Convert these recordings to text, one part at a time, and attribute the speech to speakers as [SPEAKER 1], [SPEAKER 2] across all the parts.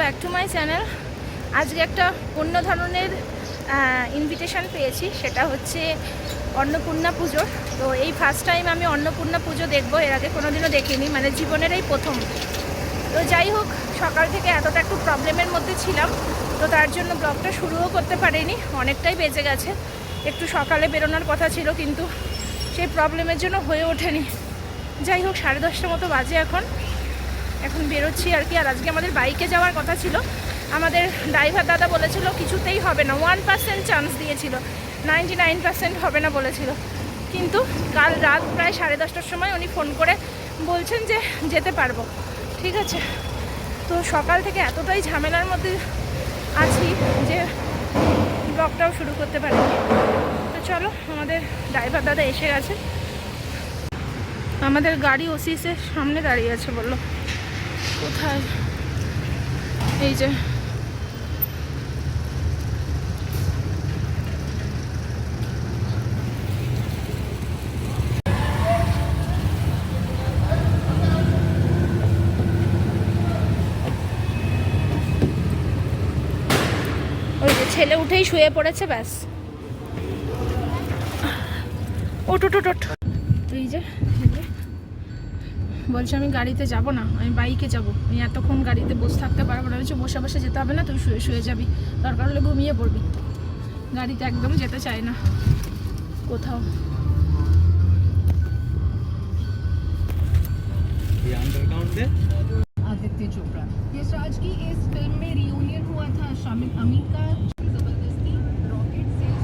[SPEAKER 1] Back to my channel আজকে একটা অন্য ধরনের ইনভিটেশন পেয়েছি। সেটা হচ্ছে অন্নপূর্ণা পুজো। তো এই ফার্স্ট টাইম আমি অন্নপূর্ণা পুজো দেখব। এর আগে কোনো দিনও দেখিনি। মানে জীবনের এই প্রথম। তো যাই হোক, সকাল থেকে এতটা একটু প্রবলেমের মধ্যে ছিলাম। তো তার জন্য ব্লগটা শুরুও করতে পারিনি। অনেকটাই বেজে গেছে। একটু সকালে বেরোনোর কথা ছিল, কিন্তু সেই প্রবলেমের জন্য হয়ে ওঠেনি। যাই হোক, সাড়ে দশটা মতো বাজে এখন। এখন বেরোচ্ছি আর কি। আর আজকে আমাদের বাইকে যাওয়ার কথা ছিল। আমাদের ড্রাইভার দাদা বলেছিল, কিছুতেই হবে না। ওয়ান পার্সেন্ট চান্স দিয়েছিল। নাইনটি নাইন পার্সেন্ট হবে না বলেছিল। কিন্তু কাল রাত প্রায় সাড়ে দশটার সময় উনি ফোন করে বলছেন যে যেতে পারব। ঠিক আছে? তো সকাল থেকে এতটাই ঝামেলার মধ্যে আছি যে ব্লগটাও শুরু করতে পারি তো চলো, আমাদের ড্রাইভার দাদা এসে গেছে। আমাদের গাড়ি ওসিসের সামনে দাঁড়িয়ে আছে বলল। কোথায় এই যে ছেলে উঠেই শুয়ে পড়েছে ব্যাস ওট ওট ওট। এই যে। বলছে আমি গাড়িতে যাব না আমি বাইকে যাব আমি এতক্ষণ গাড়িতে বসে থাকতে পারবো না বলছে বসে বসে যেতে হবে না তুই শুয়ে শুয়ে যাবি দরকার হলে ঘুমিয়ে পড়বি গাড়িতে একদম যেতে চায় না কোথাও
[SPEAKER 2] ये अंडरग्राउंड है
[SPEAKER 3] आदित्य चोपड़ा यशराज की इस फिल्म में रियूनियन हुआ था शामिल अमीन का जबरदस्ती रॉकेट सेल्स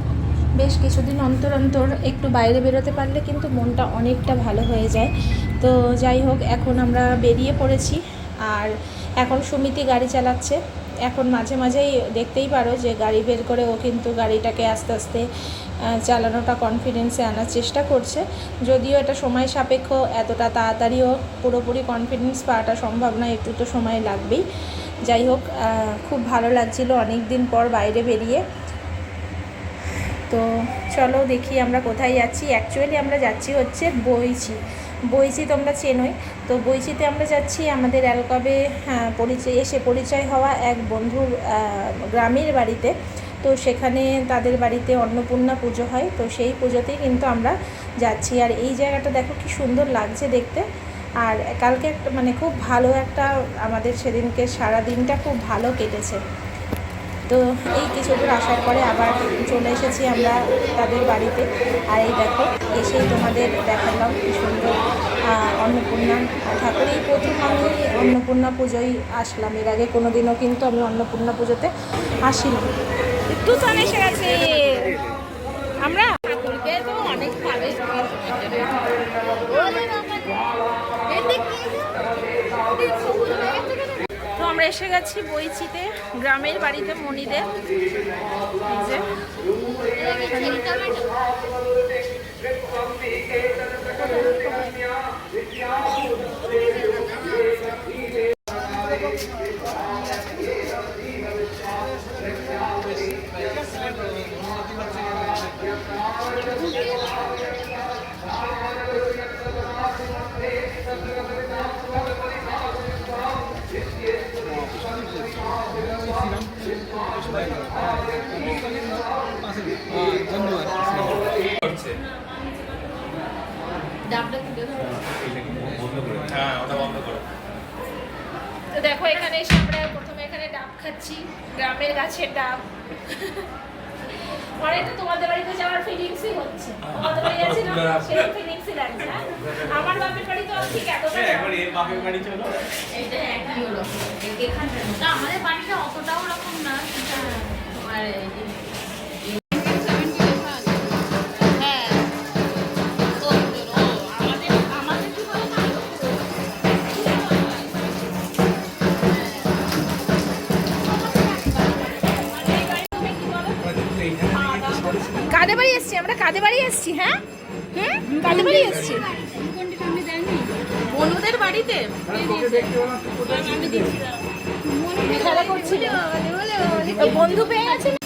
[SPEAKER 1] বেশ কিছুদিন অন্তর অন্তর একটু বাইরে বেরোতে পারলে কিন্তু মনটা অনেকটা ভালো হয়ে যায় তো যাই হোক, এখন আমরা বেরিয়ে পড়েছি। আর এখন সুমিতি গাড়ি চালাচ্ছে। এখন মাঝে মাঝেই দেখতেই পারো যে গাড়ি বের করে ও কিন্তু গাড়িটাকে আস্তে আস্তে চালানোটা কনফিডেন্সে আনার চেষ্টা করছে। যদিও এটা সময় সাপেক্ষ, এতটা তাড়াতাড়িও পুরোপুরি কনফিডেন্স পাওয়াটা সম্ভব নয় একটু তো সময় লাগবেই। যাই হোক খুব ভালো লাগছিল অনেক দিন পর বাইরে বেরিয়ে। তো চলো দেখি আমরা কোথায় যাচ্ছি। অ্যাকচুয়ালি আমরা যাচ্ছি হচ্ছে বইচি বইচি তোমরা চেনোই। তো বইচিতে আমরা যাচ্ছি আমাদের অ্যালকবে হ্যাঁ, পরিচয় এসে পরিচয় হওয়া এক বন্ধুর গ্রামের বাড়িতে। তো সেখানে তাদের বাড়িতে অন্নপূর্ণা পুজো হয়। তো সেই পুজোতেই কিন্তু আমরা যাচ্ছি। আর এই জায়গাটা দেখো কি সুন্দর লাগছে দেখতে। আর কালকে একটা মানে খুব ভালো একটা আমাদের সেদিনকে সারা দিনটা খুব ভালো কেটেছে। তো এই কিছু দূর আসার পরে আবার চলে এসেছি আমরা তাদের বাড়িতে। আর এই দেখো এসেই তোমাদের দেখালাম কি সুন্দর অন্নপূর্ণা ঠাকুর। এই প্রথম আমি অন্নপূর্ণা পুজোয় আসলাম। এর আগে কোনো দিনও কিন্তু আমি অন্নপূর্ণা পুজোতে আসিনি। গেছে আমরা তো আমরা এসে গেছি বইচিতে গ্রামের বাড়িতে মণিদের যে। দেখো এখানে এসে আমরা প্রথমে এখানে ডাব খাচ্ছি গ্রামের গাছের ডাব। পরে তো তোমাদের বাড়িতে যাওয়ার ফিলিংসই হচ্ছে। তোমাদের বাড়ি আছে না? সেই ফিলিংসই লাগছে? আমার বাপের বাড়ি তো ঠিক এতটা চলো।
[SPEAKER 4] এইটা একই হলো। এখানটা না আমাদের বাড়িটা অতটাও রকম না তোমার
[SPEAKER 1] তোমার এসছি আমরা কাদের বাড়ি এসছি হ্যাঁ? বাড়িতে? বন্ধু পেয়ে গেছে।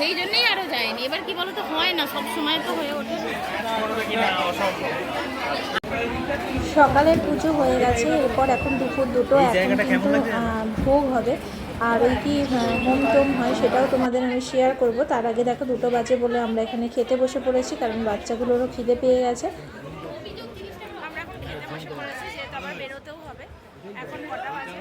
[SPEAKER 4] সেই জন্যই আরও যায়নি। এবার কি বলতো হয় না সব সময় তো হয়ে ওঠে।
[SPEAKER 1] সকালের পুজো হয়ে গেছে এরপর এখন দুপুর দুটো
[SPEAKER 2] এই
[SPEAKER 1] এখন কিন্তু ভোগ হবে। আর ওই কি হোম টোম হয় সেটাও তোমাদের আমি শেয়ার করব। তার আগে দেখো দুটো বাজে বলে আমরা এখানে খেতে বসে পড়েছি কারণ বাচ্চাগুলোরও খিদে পেয়ে গেছে আমরা এখন খেতে বসে পড়েছি যেহেতু আবার বেরোতেও হবে এখন কটা বাজে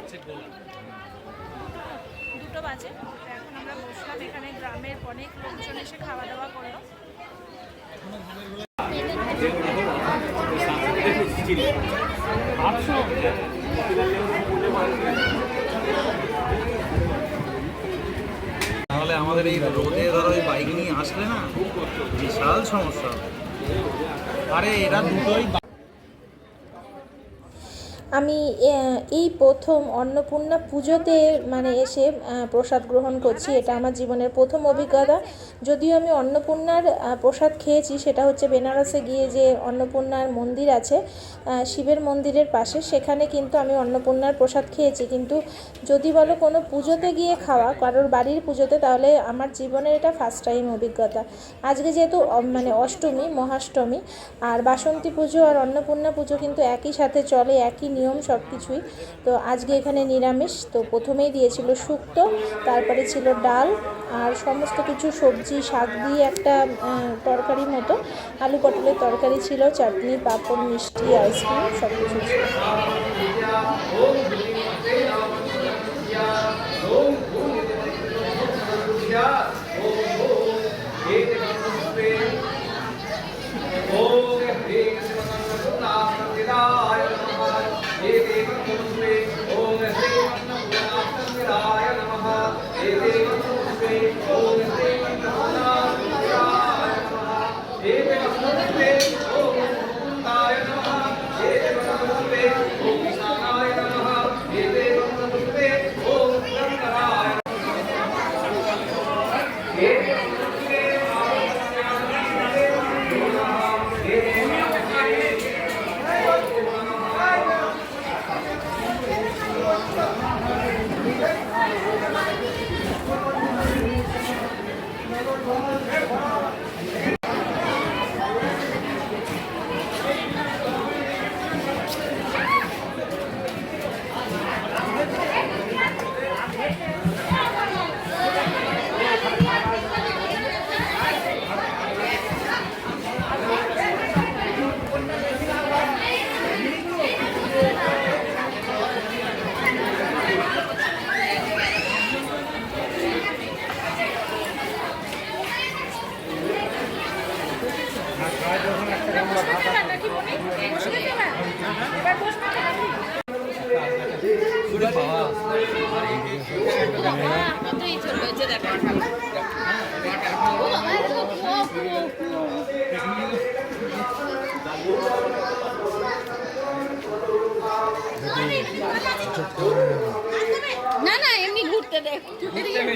[SPEAKER 1] দুটো বাজে তো এখন আমরা বসলাম এখানে গ্রামের অনেক লোকজন এসে খাওয়া দাওয়া করল
[SPEAKER 2] তাহলে আমাদের এই রোদে ধরো ওই বাইক নিয়ে আসলে না বিশাল সমস্যা আরে এরা দুটোই
[SPEAKER 1] আমি এই প্রথম অন্নপূর্ণা পুজোতে মানে এসে প্রসাদ গ্রহণ করছি। এটা আমার জীবনের প্রথম অভিজ্ঞতা। যদিও আমি অন্নপূর্ণার প্রসাদ খেয়েছি, সেটা হচ্ছে বেনারসে গিয়ে যে অন্নপূর্ণার মন্দির আছে শিবের মন্দিরের পাশে, সেখানে কিন্তু আমি অন্নপূর্ণার প্রসাদ খেয়েছি। কিন্তু যদি বলো কোনো পুজোতে গিয়ে খাওয়া, কারোর বাড়ির পুজোতে, তাহলে আমার জীবনের এটা ফার্স্ট টাইম অভিজ্ঞতা। আজকে যেহেতু মানে অষ্টমী, মহাষ্টমী, আর বাসন্তী পুজো আর অন্নপূর্ণা পুজো কিন্তু একই সাথে চলে, একই নিয়ম সব কিছুই তো আজকে এখানে নিরামিষ তো প্রথমেই দিয়েছিল শুক্তো তারপরে ছিল ডাল আর সমস্ত কিছু সবজি শাক দিয়ে একটা তরকারি মতো আলু পটলের তরকারি ছিল চাটনি পাঁপড় মিষ্টি আইসক্রিম সব কিছু ছিল
[SPEAKER 4] কতই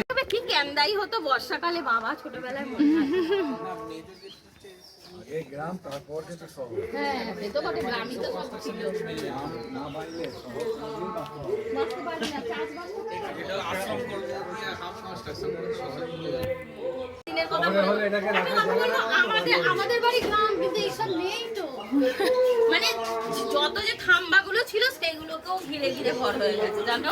[SPEAKER 4] তবে কি ক্যান্দাই হতো বর্ষাকালে বাবা ছোটবেলায় মনে হয়। হ্যাঁ তো গ্রামই তো সব ছিল। পারি না, চাষবাস আমাদের বাড়ি গ্রাম কিন্তু এইসব নেই তো। মানে যত যে খাম্বাগুলো ছিল সেগুলোকেও ঘিরে ঘিরে ভর হয়ে গেছে জানো?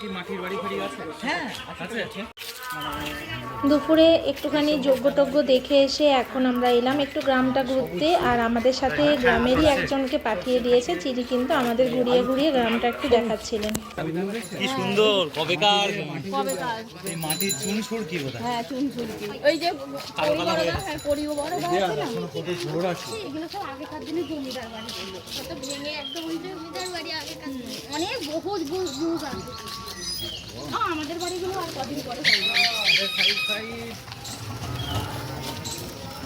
[SPEAKER 2] কি মাটির বাড়ি ফাড়ি আছে? হ্যাঁ আছে।
[SPEAKER 1] দুপুরে একটুখানি যজ্ঞটজ্ঞ দেখে এসে এখন আমরা এলাম একটু গ্রামটা ঘুরতে। আর আমাদের সাথে গ্রামেরই একজনকে পাঠিয়ে দিয়েছে যিনি কিন্তু আমাদের ঘুরিয়ে ঘুরিয়ে গ্রামটা একটু দেখাচ্ছিলেন।
[SPEAKER 2] কি সুন্দর কবেকার।
[SPEAKER 4] কবেকার।
[SPEAKER 2] এই মাটির চুন সুরকি বোধহয়
[SPEAKER 4] হ্যাঁ? চুন ওই যে পরিবরদা হ্যাঁ আছে না? এগুলো সব আগেকার দিনে জমিদার বাড়ি। ছিল কত ভেঙে একদম ওই জমিদার বাড়ি আগেকার। অনেক বহু যুগ যুগ আছে। আ, আমাদের বাড়িগুলো আর কদিন পরে হবে।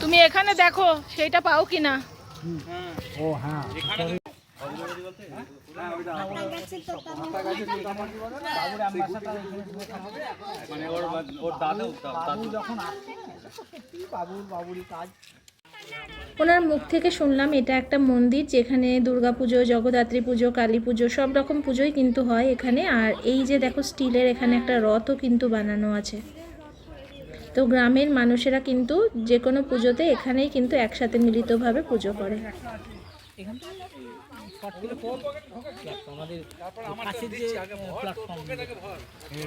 [SPEAKER 1] তুমি এখানে দেখো সেইটা পাও কিনা?
[SPEAKER 2] মানে ওর ওর দাদু দাদু। যখন
[SPEAKER 1] ওনার মুখ থেকে শুনলাম এটা একটা মন্দির যেখানে দুর্গা পুজো জগদ্ধাত্রী পুজো, কালী পুজো, সব রকম পুজোই কিন্তু হয় এখানে। আর এই যে দেখো স্টিলের এখানে একটা রথও কিন্তু বানানো আছে। তো গ্রামের মানুষেরা কিন্তু যে কোনো পুজোতে এখানেই কিন্তু একসাথে মিলিতভাবে পুজো করে।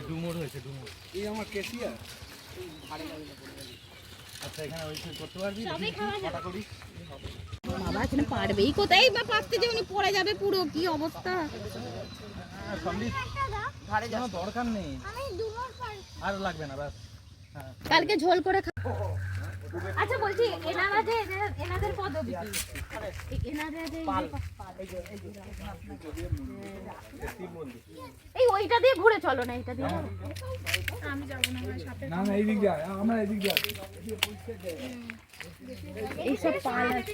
[SPEAKER 2] ডুমুর আচ্ছা এখানে ওই করতে পারবি?
[SPEAKER 4] সবই খাওয়া যাবে। বাবা এখানে পারবেই কোথায়? বা পারতে যে উনি পড়ে যাবে পুরো কি অবস্থা?
[SPEAKER 2] কোনো দরকার নেই। আর লাগবে না ব্যাস। হ্যাঁ।
[SPEAKER 4] কালকে ঝোল করে খা আচ্ছা বলছি এনারা যে এনাদের পদবি কি? এনারা যে এই ওইটা দিয়ে ঘুরে চলো না এটা দিয়ে
[SPEAKER 5] না না এই দিক দিয়ে আমরা এই দিক দিয়ে
[SPEAKER 4] এইসব পাল আছে।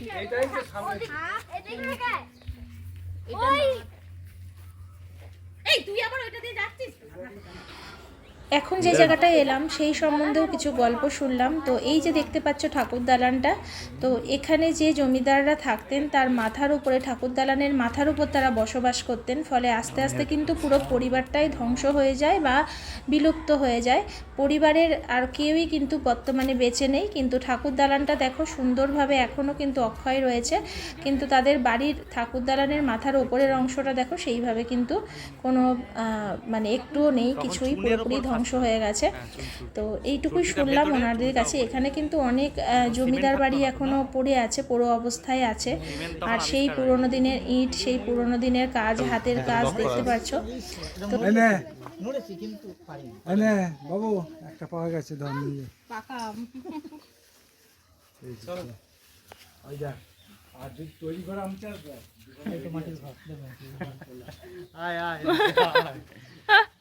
[SPEAKER 4] এই তুই আবার ওইটা দিয়ে যাচ্ছিস?
[SPEAKER 1] এখন যে জায়গাটায় এলাম, সেই সম্বন্ধেও কিছু গল্প শুনলাম। তো এই যে দেখতে পাচ্ছ ঠাকুর দালানটা, তো এখানে যে জমিদাররা থাকতেন, তার মাথার উপরে ঠাকুর দালানের মাথার উপর তারা বসবাস করতেন, ফলে আস্তে আস্তে কিন্তু পুরো পরিবারটাই ধ্বংস হয়ে যায় বা বিলুপ্ত হয়ে যায়। পরিবারের আর কেউই কিন্তু বর্তমানে বেঁচে নেই, কিন্তু ঠাকুর দালানটা দেখো সুন্দরভাবে এখনও কিন্তু অক্ষয় রয়েছে। কিন্তু তাদের বাড়ির ঠাকুর দালানের মাথার উপরের অংশটা দেখো, সেইভাবে কিন্তু কোনো মানে একটুও নেই, কিছুই পুরোপুরি ধ্বংস হয়ে গেছে। তো এইটুকুই শুনলাম ওনাদের কাছে। এখানে কিন্তু অনেক আহ, জমিদার বাড়ি এখনও পড়ে আছে পুরো অবস্থায় আছে। আর সেই পুরোনো দিনের ইট সেই পুরোনো দিনের কাজ হাতের কাজ দেখতে পাচ্ছ। তো
[SPEAKER 5] বাবু একটা পাওয়া গেছে ধর নিয়ে।
[SPEAKER 4] পাকা
[SPEAKER 5] ওই যা। আর যদি তৈরি করা আমি চাষ
[SPEAKER 2] আয় আয়।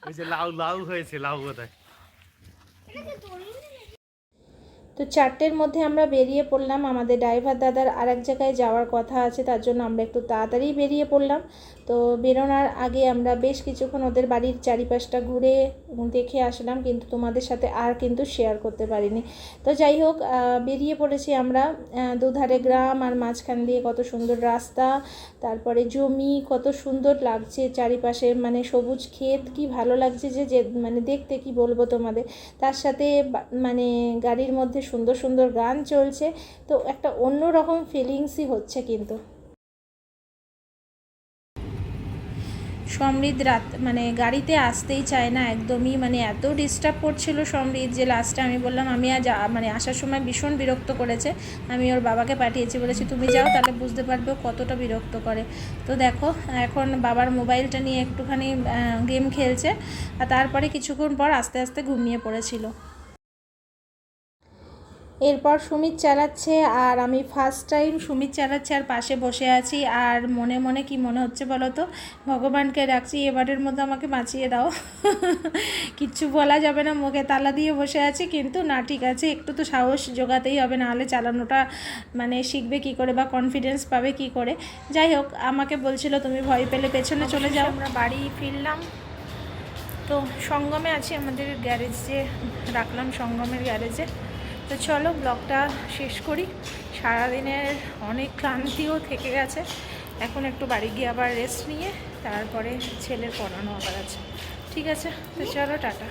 [SPEAKER 2] ওই লাউ লাউ হয়েছে লাউ কোথায়
[SPEAKER 1] তো চারটের মধ্যে আমরা বেরিয়ে পড়লাম। আমাদের ড্রাইভার দাদার আর এক জায়গায় যাওয়ার কথা আছে, তার জন্য আমরা একটু তাড়াতাড়ি বেরিয়ে পড়লাম। তো বেরোনোর আগে আমরা বেশ কিছুক্ষণ ওদের বাড়ির চারিপাশটা ঘুরে দেখে আসলাম, কিন্তু তোমাদের সাথে আর কিন্তু শেয়ার করতে পারিনি। তো যাই হোক বেরিয়ে পড়েছি আমরা দুধারে গ্রাম আর মাঝখান দিয়ে কত সুন্দর রাস্তা, তারপরে জমি, কত সুন্দর লাগছে চারিপাশে মানে সবুজ ক্ষেত, কি ভালো লাগছে যে যে মানে দেখতে কি বলব তোমাদের। তার সাথে মানে গাড়ির মধ্যে সুন্দর সুন্দর গান চলছে, তো একটা অন্য রকম ফিলিংসই হচ্ছে কিন্তু। সমৃদ্ধ রাত মানে গাড়িতে আসতেই চায় না একদমই মানে এত ডিস্টার্ব করছিল সমৃদ্ধ যে লাস্টে আমি বললাম, আমি আজ মানে আসার সময় ভীষণ বিরক্ত করেছে, আমি ওর বাবাকে পাঠিয়েছি, বলেছি তুমি যাও তাহলে বুঝতে পারবে কতটা বিরক্ত করে। তো দেখো, এখন বাবার মোবাইলটা নিয়ে একটুখানি গেম খেলছে, আর তারপরে কিছুক্ষণ পর আস্তে আস্তে ঘুমিয়ে পড়েছিল। এরপর সুমিত চালাচ্ছে আর আমি ফার্স্ট টাইম সুমিত চালাচ্ছে আর পাশে বসে আছি। আর মনে মনে কি মনে হচ্ছে বলো তো? ভগবানকে ডাকছি, এবারের মধ্যে আমাকে বাঁচিয়ে দাও। কিচ্ছু বলা যাবে না, মুখে তালা দিয়ে বসে আছি, কিন্তু না, ঠিক আছে, একটু তো সাহস জোগাতেই হবে, নাহলে চালানোটা মানে শিখবে কি করে বা কনফিডেন্স পাবে কি করে। যাই হোক, আমাকে বলছিল, তুমি ভয় পেলে পেছনে চলে যাও। আমরা বাড়ি ফিরলাম। তো সঙ্গমে আছি, আমাদের গ্যারেজে রাখলাম সঙ্গমের গ্যারেজে তো চলো ব্লগটা শেষ করি। সারাদিনের অনেক ক্লান্তিও থেকে গেছে। এখন একটু বাড়ি গিয়ে আবার রেস্ট নিয়ে, তারপরে ছেলের পড়ানো আবার আছে। ঠিক আছে? তো চলো, টাটা।